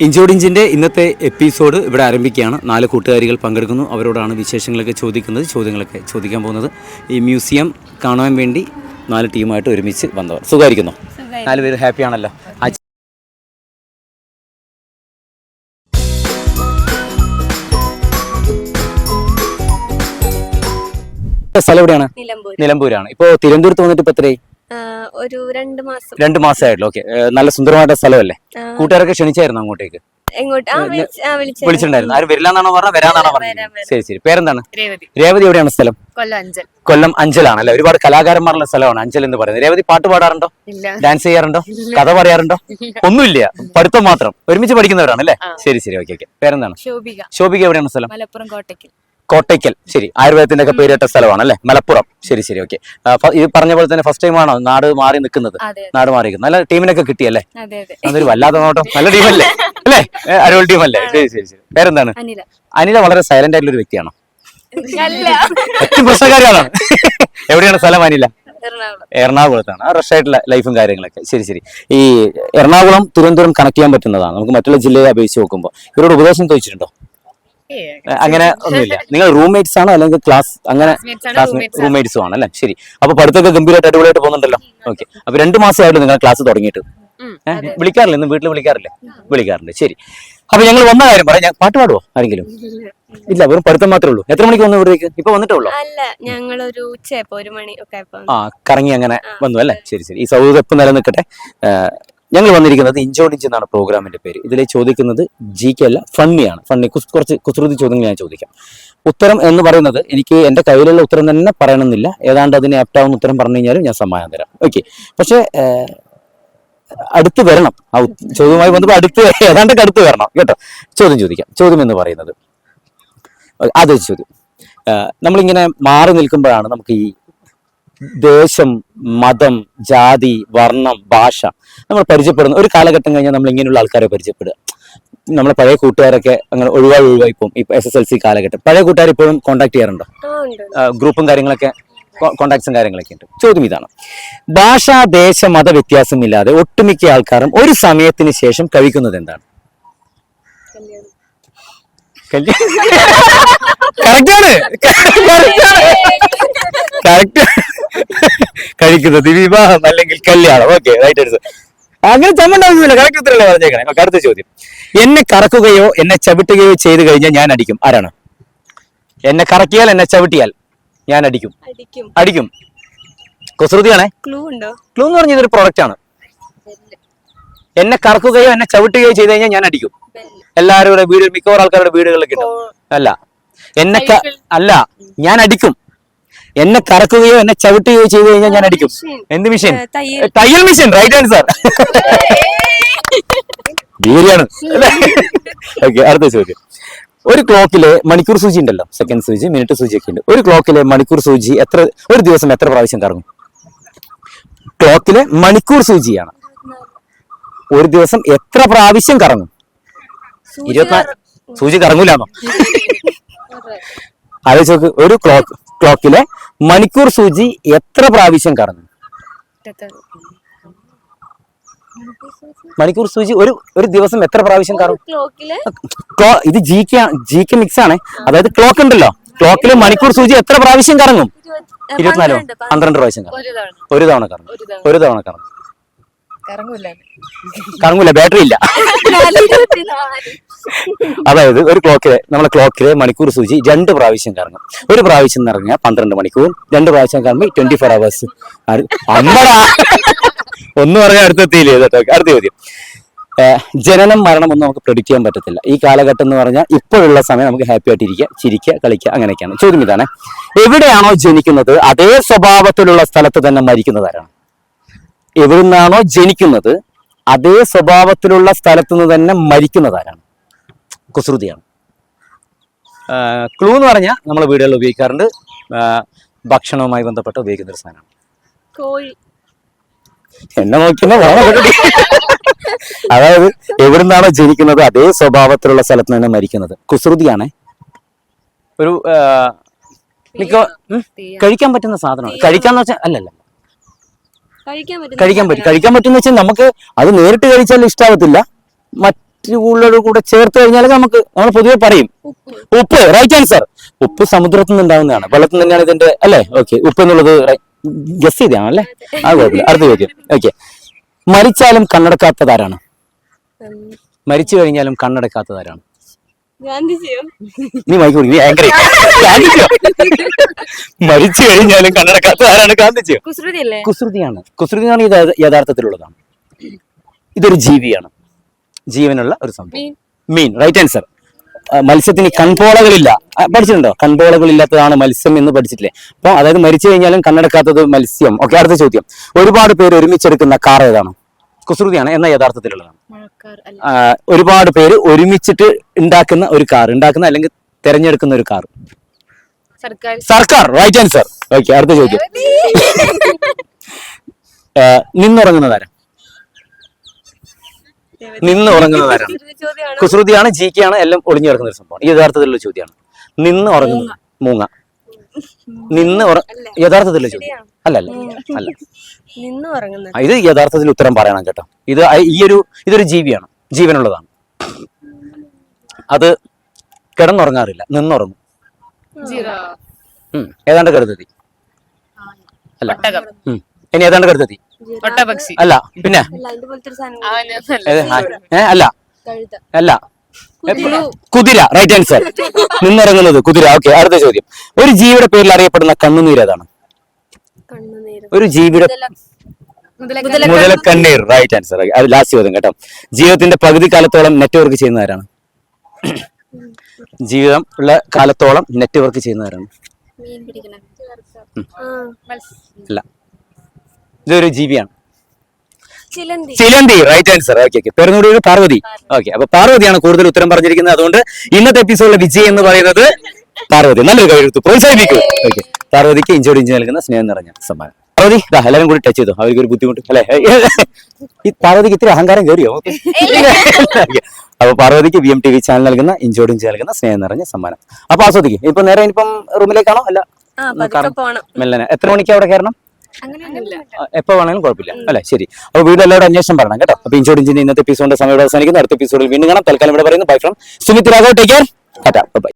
ഇഞ്ചോടിഞ്ചിന്റെ ഇന്നത്തെ എപ്പിസോഡ് ഇവിടെ ആരംഭിക്കുകയാണ്. നാല് കൂട്ടുകാരികൾ പങ്കെടുക്കുന്നു. അവരോടാണ് വിശേഷങ്ങളൊക്കെ ചോദിക്കുന്നത്. ചോദ്യങ്ങളൊക്കെ ചോദിക്കാൻ പോകുന്നത്. ഈ മ്യൂസിയം കാണാൻ വേണ്ടി നാല് ടീമായിട്ട് ഒരുമിച്ച് വന്നവർ. സുഖമായിരിക്കുന്നു? നാല് പേര് ഹാപ്പി ആണല്ലോ. സ്ഥലം എവിടെയാണ്? നിലമ്പൂരാണ്. ഇപ്പോൾ തിരുവനന്തപുരത്ത് വന്നിട്ട് ഇപ്പോൾ എത്രയായി? ഒരു രണ്ട് മാസം. രണ്ട് മാസമായിട്ടുള്ളൂ. ഓക്കെ. നല്ല സുന്ദരമായിട്ട് സ്ഥലമല്ലേ? കൂട്ടുകാരൊക്കെ ക്ഷണിച്ചായിരുന്നു അങ്ങോട്ടേക്ക്? എങ്ങോട്ട്? ആ വിളിച്ച് ആ വിളിച്ചു. വിളിച്ചിട്ടുണ്ടായിരുന്നു. ആരും വരില്ലാന്നാണോ പറഞ്ഞത്? വരാന്നാണോ പറഞ്ഞത്? ശരി ശരി. പേരെന്താണ്? രേവതി. രേവതി എവിടെയാണ് സ്ഥലം? കൊല്ലം അഞ്ചൽ. കൊല്ലം അഞ്ചലാണ് അല്ലെ ഒരുപാട് കലാകാരന്മാരുള്ള സ്ഥലമാണ് അഞ്ചൽ എന്ന് പറയുന്നത്. രേവതി പാട്ട് പാടാറുണ്ടോ? ഇല്ല. ഡാൻസ് ചെയ്യാറുണ്ടോ? കഥ പറയാറുണ്ടോ? ഒന്നുമില്ല. പഠിത്തം മാത്രം. ഒരുമിച്ച് പഠിക്കുന്നവരാണ് അല്ലേ? ശരി ശരി. Okay okay. പേരെന്താണ്? ശോഭിക. ശോഭിക എവിടെയാണ് സ്ഥലം? മലപ്പുറം കോട്ടയ്ക്കൽ. കോട്ടയ്ക്കൽ. ശരി ആയുർവേദത്തിന്റെ ഒക്കെ പേരിട്ട സ്ഥലമാണ് അല്ലെ? മലപ്പുറം. ശരി ശരി ഓക്കെ ഇത് പറഞ്ഞ പോലെ തന്നെ ഫസ്റ്റ് ടൈം ആണോ നാട് മാറി നിൽക്കുന്നത്? നാട് മാറി നിൽക്കുന്നത് നല്ല ടീമിനൊക്കെ കിട്ടിയല്ലേ? അതെ അതെ. അതൊരു വല്ലാത്ത നോട്ടം. നല്ല ടീമല്ലേ? അല്ലേ? അരുവൾ ടീമല്ലേ? ശരി ശരി ശരി. പേരെന്താണ്? അനില. വളരെ സൈലന്റ് ആയിട്ടുള്ള ഒരു വ്യക്തിയാണോ? ഏറ്റവും പ്രശ്നക്കാരിയാണോ എവിടെയാണ് സ്ഥലം അനില? എറണാകുളത്താണ്. ആ റഷ് ആയിട്ടുള്ള ലൈഫും കാര്യങ്ങളൊക്കെ. ശരി ശരി. ഈ എറണാകുളം തിരുവനന്തപുരം കണക്ട് ചെയ്യാൻ പറ്റുന്നതാണ്. നമുക്ക് മറ്റുള്ള ജില്ലയെ അപേക്ഷിച്ച് നോക്കുമ്പോൾ ഇവരോട് ഉപദേശം ചോദിച്ചിട്ടുണ്ടോ? അങ്ങനെ ഒന്നുമില്ല. നിങ്ങൾ റൂംമേറ്റ്സ് ആണോ അല്ലെങ്കിൽ ക്ലാസ് അങ്ങനെ. റൂംമേറ്റ്സും ആണ് അല്ലേ? ശരി. അപ്പൊ പഠിത്തമൊക്കെ ഗംഭീരമായിട്ട് അടിപൊളിയായിട്ട് പോകുന്നുണ്ടല്ലോ? ഓക്കെ. അപ്പൊ രണ്ട് മാസമായിട്ട് നിങ്ങൾ ക്ലാസ് തുടങ്ങിയിട്ട്. വിളിക്കാറില്ല? ഇന്ന് വീട്ടിൽ വിളിക്കാറില്ലേ? വിളിക്കാറുണ്ട്. ശരി. അപ്പൊ ഞങ്ങൾ വന്ന കാര്യം പറയാം. ഞാൻ പാട്ട് പാടുവോ ആരെങ്കിലും? ഇല്ല വെറും പഠിത്തം മാത്രമേ ഉള്ളൂ. എത്ര മണിക്ക് വന്നു ഇവിടേക്ക്? ഇപ്പൊ വന്നിട്ടേ ഉള്ളൂ? അല്ല ഞങ്ങളൊരു ഉച്ചയപ്പോ ഒരു മണി ഒക്കെ ആ കറങ്ങി അങ്ങനെ വന്നു അല്ലേ? ശരി ശരി. ഈ സൗഹൃദം എപ്പം നിലനിൽക്കട്ടെ. ഞങ്ങൾ വന്നിരിക്കുന്നത് ഇഞ്ചോടിഞ്ച് എന്നാണ് പ്രോഗ്രാമിന്റെ പേര്. ഇതിലെ ചോദിക്കുന്നത് ജി കെ അല്ല ഫണ്ണിയാണ് ഫണ്ണി കുറച്ച് കുസൃതി ചോദ്യങ്ങൾ ഞാൻ ചോദിക്കാം. ഉത്തരം എന്ന് പറയുന്നത് എനിക്ക് എന്റെ കയ്യിലുള്ള ഉത്തരം തന്നെ പറയണമെന്നില്ല. ഏതാണ്ട് അതിന് ആപ്റ്റാവുന്ന ഉത്തരം പറഞ്ഞു കഴിഞ്ഞാലും ഞാൻ സമ്മാനം തരാം. ഓക്കെ പക്ഷേ അടുത്ത് വരണം. ആ ചോദ്യവുമായി ബന്ധപ്പെട്ട് അടുത്ത് ഏതാണ്ടൊക്കെ അടുത്ത് വരണം കേട്ടോ. ചോദ്യം ചോദിക്കാം. ചോദ്യം എന്ന് പറയുന്നത്. ആദ്യ ചോദ്യം. നമ്മളിങ്ങനെ മാറി നിൽക്കുമ്പോഴാണ് നമുക്ക് ഈ ദേശം മതം ജാതി വർണം ഭാഷ നമ്മൾ പരിചയപ്പെടുന്ന ഒരു കാലഘട്ടം കഴിഞ്ഞാൽ നമ്മൾ ഇങ്ങനെയുള്ള ആൾക്കാരെ പരിചയപ്പെടുക. നമ്മളെ പഴയ കൂട്ടുകാരൊക്കെ അങ്ങനെ ഒഴിവായി ഒഴിവായി പോകും. ഇപ്പൊ എസ് എസ് എൽ സി കാലഘട്ടം. പഴയ കൂട്ടുകാർ ഇപ്പോഴും കോൺടാക്ട് ചെയ്യാറുണ്ടോ? ഗ്രൂപ്പും കാര്യങ്ങളൊക്കെ കോണ്ടാക്ട്സും കാര്യങ്ങളൊക്കെ ഉണ്ട്. ചോദ്യം ഇതാണ്. ഭാഷ ദേശ മത വ്യത്യാസമില്ലാതെ ഒട്ടുമിക്ക ആൾക്കാരും ഒരു സമയത്തിന് ശേഷം കഴിക്കുന്നത് എന്താണ്? കറക്റ്റാണ് കറക്റ്റ് കഴിക്കുന്നത്. വിവാഹം അല്ലെങ്കിൽ കല്യാണം. ഓക്കെ റൈറ്റ് ആൻസർ അങ്ങനെ ചമ്മണ്ടാവുന്നില്ല. കറക്റ്റ് ഉത്തരല്ലേ പറഞ്ഞേക്കണേ? അടുത്ത ചോദ്യം. എന്നെ കറക്കുകയോ എന്നെ ചവിട്ടുകയോ ചെയ്തു കഴിഞ്ഞാൽ ഞാൻ അടിക്കും. ആരാണ്? എന്നെ കറക്കിയാൽ എന്നെ ചവിട്ടിയാൽ ഞാൻ അടിക്കും. അടിക്കും. അടിക്കും. കുസൃതിയാണേ? ക്ലൂ ഉണ്ടോ? ക്ലൂ എന്ന് പറഞ്ഞ ഇതൊരു പ്രൊഡക്റ്റ് ആണ്. എന്നെ കറക്കുകയോ എന്നെ ചവിട്ടുകയോ ചെയ്തു കഴിഞ്ഞാൽ ഞാൻ അടിക്കും. എല്ലാവരുടെ വീട് മിക്കവാറും ആൾക്കാരുടെ വീടുകളിലൊക്കെ ഉണ്ടാവും അല്ല. എന്നെ അല്ല. ഞാൻ അടിക്കും. എന്നെ കറക്കുകയോ എന്നെ ചവിട്ടുകയോ ചെയ്തു കഴിഞ്ഞാൽ ഞാൻ അടിക്കും. എന്ത് മിഷൻ തയ്യൽ. മിഷൻ റൈറ്റ് ആൻസർ ധീരിയാണ് ഓക്കെ അടുത്ത ചോദ്യം. ഒരു ക്ലോക്കിലെ മണിക്കൂർ സൂചി ഉണ്ടല്ലോ സെക്കൻഡ് സൂചി മിനിറ്റ് സൂചി ഒക്കെ ഉണ്ട്. ഒരു ക്ലോക്കിലെ മണിക്കൂർ സൂചി എത്ര ഒരു ദിവസം എത്ര പ്രാവശ്യം കറങ്ങും? ക്ലോക്കിലെ മണിക്കൂർ സൂചിയാണ്. ഒരു ദിവസം എത്ര പ്രാവശ്യം കറങ്ങും? ഇരുപത്തിനാല് സൂചി കറങ്ങൂലാന്നോ? ആലോചിച്ച് ചോക്ക് ഒരു ക്ലോക്ക് ക്ലോക്കിലെ മണിക്കൂർ സൂചി എത്ര പ്രാവശ്യം കറങ്ങും മണിക്കൂർ സൂചി ഒരു ഒരു ദിവസം എത്ര പ്രാവശ്യം കറങ്ങും ഇത് G K G K mix ആണ്. അതായത് ക്ലോക്ക് ഉണ്ടല്ലോ. ക്ലോക്കിൽ മണിക്കൂർ സൂചി എത്ര പ്രാവശ്യം കറങ്ങും? ഇരുപത്തിനാലോ? പന്ത്രണ്ട് പ്രാവശ്യം കറങ്ങും. ഒരു തവണ. കറങ്ങും. ഒരു തവണ കറങ്ങും. കറങ്ങൂല. ബാറ്ററി ഇല്ല. അതായത് ഒരു ക്ലോക്കിലെ നമ്മളെ ക്ലോക്കിലെ മണിക്കൂർ സൂചി രണ്ട് പ്രാവശ്യം കറങ്ങും. ഒരു പ്രാവശ്യം നിറങ്ങിയാൽ പന്ത്രണ്ട് മണിക്കൂർ രണ്ട് പ്രാവശ്യം കറങ്ങി ട്വന്റി ഫോർ അവേഴ്സ് അമ്മടാ! ഒന്ന് പറഞ്ഞാൽ അടുത്തെത്തിയില്ലേ അടുത്ത ചോദ്യം. ജനനം മരണം ഒന്നും നമുക്ക് പ്രഡിക്റ്റ് ചെയ്യാൻ പറ്റത്തില്ല. ഈ കാലഘട്ടം എന്ന് പറഞ്ഞാൽ ഇപ്പോഴുള്ള സമയം നമുക്ക് ഹാപ്പി ആയിട്ട് ആയിട്ടിരിക്കുക ചിരിക്കുക കളിക്കുക അങ്ങനെയൊക്കെയാണ്. ചോദ്യം ഇതാണ്. എവിടെയാണോ ജനിക്കുന്നത് അതേ സ്വഭാവത്തിലുള്ള സ്ഥലത്ത് തന്നെ മരിക്കുന്നതാരാണ്? എവിടുന്നാണോ ജനിക്കുന്നത് അതേ സ്വഭാവത്തിലുള്ള സ്ഥലത്തു നിന്ന് തന്നെ മരിക്കുന്നതാരാണ്? കുസൃതിയാണ് ക്ലൂ എന്ന് പറഞ്ഞാൽ നമ്മൾ വീടുകളിൽ ഉപയോഗിക്കാറുണ്ട്. ഭക്ഷണവുമായി ബന്ധപ്പെട്ട് ഉപയോഗിക്കുന്ന ഒരു സാധനമാണ്. കോഴി. എന്നെ കേട്ടോ. അതായത് എവിടുന്നാണോ ജനിക്കുന്നത് അതേ സ്വഭാവത്തിലുള്ള സ്ഥലത്ത് നിന്ന് മരിക്കുന്നത്. കുസൃതിയാണ് ഒരു മിക്ക കഴിക്കാൻ പറ്റുന്ന സാധനമാണ്. കഴിക്കാന്ന് വെച്ചാൽ അല്ലല്ല. കഴിക്കാൻ പറ്റും കഴിക്കാൻ പറ്റും. കഴിക്കാൻ പറ്റുന്ന വെച്ചാൽ നമുക്ക് അത് നേരിട്ട് കഴിച്ചാൽ ഇഷ്ടാവത്തില്ല. മറ്റു കൂടുതലോട് കൂടെ ചേർത്ത് കഴിഞ്ഞാൽ നമുക്ക് നമ്മൾ പൊതുവെ പറയും. ഉപ്പ്. റൈറ്റ് ആൻസർ ഉപ്പ് സമുദ്രത്തിൽ നിന്ന് ഉണ്ടാവുന്നതാണ്. വെള്ളത്തിൽ നിന്ന് തന്നെയാണ് ഇതിന്റെ അല്ലേ? ഓക്കെ ഉപ്പ് എന്നുള്ളത് ഗസ് ചെയ്താണ് അല്ലേ ആ കുഴപ്പമില്ല. അടുത്ത ചോദ്യം. ഓക്കെ മരിച്ചാലും കണ്ണടക്കാത്തതാരാണ്? മരിച്ചു കഴിഞ്ഞാലും കണ്ണടക്കാത്തതാരാണ്? നീ മൈക്ക് നീ ആങ്കർ ഗാന്ധിജിയോ? മരിച്ചു കഴിഞ്ഞാലും കണ്ണടക്കാത്ത ആരാണ് ഗാന്ധിജിയോ? കുസൃതി കുസൃതിയാണ്. കുസൃതിയാണ് ഇത് യഥാർത്ഥത്തിലുള്ളതാണ്. ഇതൊരു ജീവിയാണ്. ജീവനുള്ള ഒരു സംഭവം. മീൻ. റൈറ്റ് ആൻസർ മത്സ്യത്തിന് കൺപോളകളില്ല. പഠിച്ചിട്ടുണ്ടോ? കൺപോളകളില്ലാത്തതാണ് മത്സ്യം എന്ന് പഠിച്ചിട്ടില്ലേ? അപ്പൊ അതായത് മരിച്ചു കഴിഞ്ഞാലും കണ്ണടക്കാത്തത് മത്സ്യം. ഓക്കെ അടുത്ത ചോദ്യം. ഒരുപാട് പേര് ഒരുമിച്ചെടുക്കുന്ന കാർ ഏതാണ്? കുസൃതിയാണ് എന്ന യഥാർത്ഥത്തിലുള്ളതാണ്. ഒരുപാട് പേര് ഒരുമിച്ചിട്ട് ഉണ്ടാക്കുന്ന ഒരു കാർ ഉണ്ടാക്കുന്ന അല്ലെങ്കിൽ തിരഞ്ഞെടുക്കുന്ന ഒരു കാർ. സർക്കാർ. റൈറ്റ് ആൻസർ ഓക്കെ അടുത്ത ചോദ്യം. നിന്നുറങ്ങുന്ന നിന്നുറങ്ങുന്നതാരം? നിന്ന് ഉറങ്ങുന്ന താരം കുസൃതിയാണ് ജി കെ ആണ് എല്ലാം ഒളിഞ്ഞു കിടക്കുന്ന ഒരു സംഭവം ഈ യഥാർത്ഥത്തിലുള്ള ചോദ്യമാണ്. നിന്ന് ഉറങ്ങുന്നത് മൂങ്ങ. നിന്ന് യഥാർത്ഥത്തിൽ അല്ല അല്ല അല്ല നിന്ന് ഉറങ്ങുന്നത്. ഇത് യഥാർത്ഥത്തിൽ ഉത്തരം പറയണം കേട്ടോ. ഇത് ഈയൊരു ഈ ഒരു ഇതൊരു ജീവിയാണ്. ജീവനുള്ളതാണ്. അത് കിടന്നുറങ്ങാറില്ല. നിന്നുറങ്ങും. ഏതാണ്ട് കരുതത്തി അല്ല. ഇനി ഏതാണ്ട് കരുതത്തി അല്ല പിന്നെ? അല്ല അല്ല. കുതിര. റൈറ്റ് ആൻസർ നിന്നിറങ്ങുന്നത് കുതിര. ഓക്കെ അടുത്ത ചോദ്യം. ഒരു ജീവിയുടെ പേരിൽ അറിയപ്പെടുന്ന കണ്ണുനീര് ഏതാണ്? ഒരു ജീവിയുടെ മുതല മുതലക്കണ്ണീർ. റൈറ്റ് ആൻസർ അത് ലാസ്റ്റ് ചോദ്യം കേട്ടോ. ജീവിതത്തിന്റെ പകുതി കാലത്തോളം നെറ്റ്വർക്ക് ചെയ്യുന്നവരാണ്. ജീവിതം ഉള്ള കാലത്തോളം നെറ്റ്വർക്ക് ചെയ്യുന്നവരാണ്. മീൻ പിടിക്കണം ആ. അല്ല. ഇതൊരു ജീവിയാണ്. ചിലന്തി. റൈറ്റ് ആൻസർ ഓക്കെ ഓക്കെ പേരുന്നൂടി പാർവതി. ഓക്കെ അപ്പൊ പാർവതിയാണ് കൂടുതൽ ഉത്തരം പറഞ്ഞിരിക്കുന്നത്. അതുകൊണ്ട് ഇന്നത്തെ എപ്പിസോഡിലെ വിജയം എന്ന് പറയുന്നത് പാർവതി. നല്ലൊരു കൈയെടുത്തു പ്രോത്സാഹിപ്പിക്കൂ. ഓക്കെ പാർവതിക്ക് ഇഞ്ചോട് ഇഞ്ചി നൽകുന്ന സ്നേഹം നിറഞ്ഞ സമ്മാനം. പാർവതി എല്ലാവരും കൂടി ടച്ച് ചെയ്തു? അവർക്ക് ഒരു ബുദ്ധിമുട്ട്. അല്ലെ? ഈ പാർവതിക്ക് ഇത്തിരി അഹങ്കാരം കയറിയോ. അപ്പൊ പാർവതിക്ക് V M T V channel നൽകുന്ന ഇഞ്ചോട് ഇഞ്ചി നൽകുന്ന സ്നേഹം നിറഞ്ഞ സമ്മാനം. അപ്പൊ ആസ്വദിക്കും. ഇപ്പൊ നേരെ ഇനിയിപ്പം റൂമിലേക്കാണോ അല്ല? മെല്ലനെ. എത്ര മണിക്ക് അവിടെ കയറണം? എപ്പോ വേണമെങ്കിലും കുഴപ്പമില്ല. അല്ലെ? ശരി. അപ്പോൾ എല്ലാവരും അന്വേഷണം പറയണം കേട്ടോ. അപ്പോൾ ഇഞ്ചോട് ഇഞ്ചിന് ഇന്നത്തെ എപ്പിസോഡിന്റെ സമയം അവസാനിക്കുന്നു. അടുത്ത എപ്പിസോഡിൽ വീണ്ടും കാണാം. തൽക്കാലം ഇവിടെ പറയുന്നു. Bye from Sumit Raghav. Take care bye